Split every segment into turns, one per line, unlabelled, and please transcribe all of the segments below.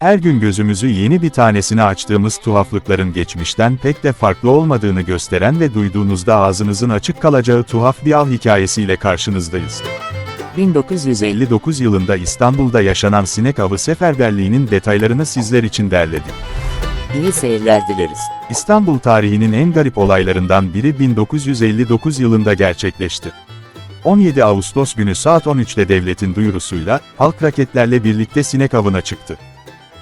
Her gün gözümüzü yeni bir tanesine açtığımız tuhaflıkların geçmişten pek de farklı olmadığını gösteren ve duyduğunuzda ağzınızın açık kalacağı tuhaf bir av hikayesiyle karşınızdayız. 1959 yılında İstanbul'da yaşanan sinek avı seferberliğinin detaylarını sizler için derledik.
İyi seyirler dileriz.
İstanbul tarihinin en garip olaylarından biri 1959 yılında gerçekleşti. 17 Ağustos günü saat 13'te devletin duyurusuyla, halk raketlerle birlikte sinek avına çıktı.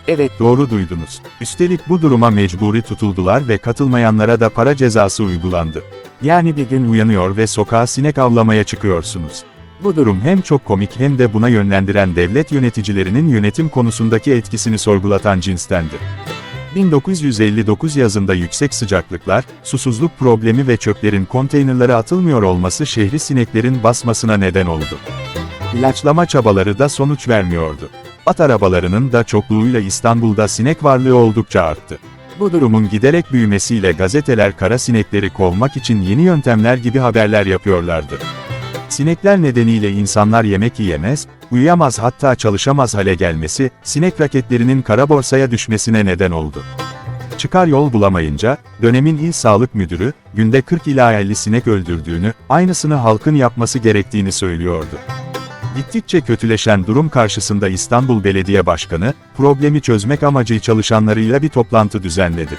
Evet,
Doğru duydunuz. Üstelik bu duruma mecburi tutuldular ve katılmayanlara da para cezası uygulandı. Yani bir gün uyanıyor ve sokağa sinek avlamaya çıkıyorsunuz. Bu durum hem çok komik hem de buna yönlendiren devlet yöneticilerinin yönetim konusundaki etkisini sorgulatan cinstendi. 1959 yazında yüksek sıcaklıklar, susuzluk problemi ve çöplerin konteynerlara atılmıyor olması şehri sineklerin basmasına neden oldu. İlaçlama çabaları da sonuç vermiyordu. At arabalarının da çokluğuyla İstanbul'da sinek varlığı oldukça arttı. Bu durumun giderek büyümesiyle gazeteler kara sinekleri kovmak için yeni yöntemler gibi haberler yapıyorlardı. Sinekler nedeniyle insanlar yemek yiyemez, uyuyamaz hatta çalışamaz hale gelmesi, sinek raketlerinin kara borsaya düşmesine neden oldu. Çıkar yol bulamayınca, dönemin il sağlık müdürü, günde 40 ila 50 sinek öldürdüğünü, aynısını halkın yapması gerektiğini söylüyordu. Gittikçe kötüleşen durum karşısında İstanbul Belediye Başkanı, problemi çözmek amacı çalışanlarıyla bir toplantı düzenledi.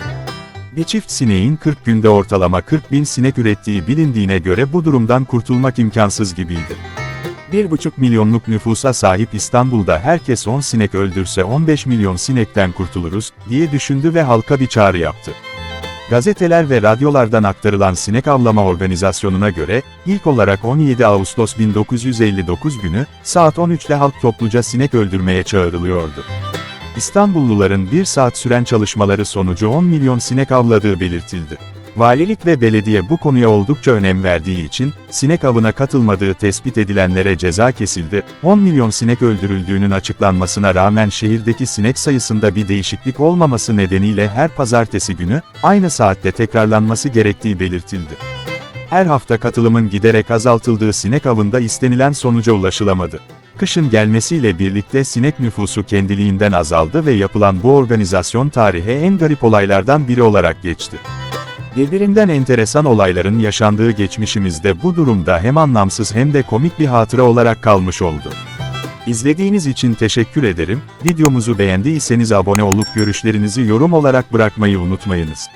Bir çift sineğin 40 günde ortalama 40 bin sinek ürettiği bilindiğine göre bu durumdan kurtulmak imkansız gibiydi. 1,5 milyonluk nüfusa sahip İstanbul'da herkes 10 sinek öldürse 15 milyon sinekten kurtuluruz, diye düşündü ve halka bir çağrı yaptı. Gazeteler ve radyolardan aktarılan sinek avlama organizasyonuna göre, ilk olarak 17 Ağustos 1959 günü, saat 13'te halk topluca sinek öldürmeye çağrılıyordu. İstanbulluların bir saat süren çalışmaları sonucu 10 milyon sinek avladığı belirtildi. Valilik ve belediye bu konuya oldukça önem verdiği için, sinek avına katılmadığı tespit edilenlere ceza kesildi, 10 milyon sinek öldürüldüğünün açıklanmasına rağmen şehirdeki sinek sayısında bir değişiklik olmaması nedeniyle her pazartesi günü, aynı saatte tekrarlanması gerektiği belirtildi. Her hafta katılımın giderek azaltıldığı sinek avında istenilen sonuca ulaşılamadı. Kışın gelmesiyle birlikte sinek nüfusu kendiliğinden azaldı ve yapılan bu organizasyon tarihe en garip olaylardan biri olarak geçti. Birbirinden enteresan olayların yaşandığı geçmişimizde bu durumda hem anlamsız hem de komik bir hatıra olarak kalmış oldu. İzlediğiniz için teşekkür ederim. Videomuzu beğendiyseniz abone olup görüşlerinizi yorum olarak bırakmayı unutmayınız.